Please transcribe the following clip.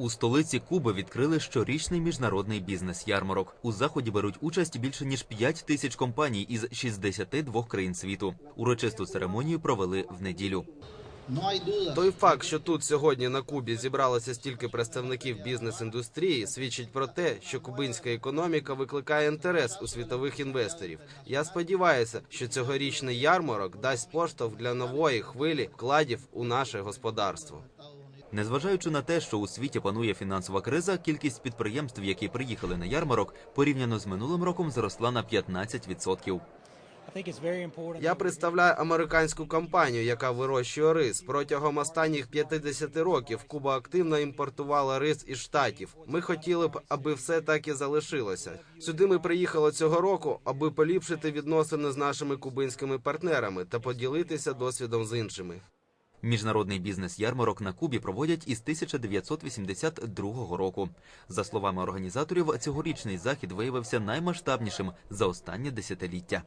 У столиці Куби відкрили щорічний міжнародний бізнес-ярмарок. У заході беруть участь більше ніж 5 тисяч компаній із 62 країн світу. Урочисту церемонію провели в неділю. Той факт, що тут сьогодні на Кубі зібралося стільки представників бізнес-індустрії, свідчить про те, що кубинська економіка викликає інтерес у світових інвесторів. Я сподіваюся, що цьогорічний ярмарок дасть поштовх для нової хвилі вкладів у наше господарство. Незважаючи на те, що у світі панує фінансова криза, кількість підприємств, які приїхали на ярмарок, порівняно з минулим роком зросла на 15%. Я представляю американську компанію, яка вирощує рис. Протягом останніх 50 років Куба активно імпортувала рис із штатів. Ми хотіли б, аби все так і залишилося. Сюди ми приїхали цього року, аби поліпшити відносини з нашими кубинськими партнерами та поділитися досвідом з іншими. Міжнародний бізнес-ярмарок на Кубі проводять із 1982 року. За словами організаторів, цьогорічний захід виявився наймасштабнішим за останнє десятиліття.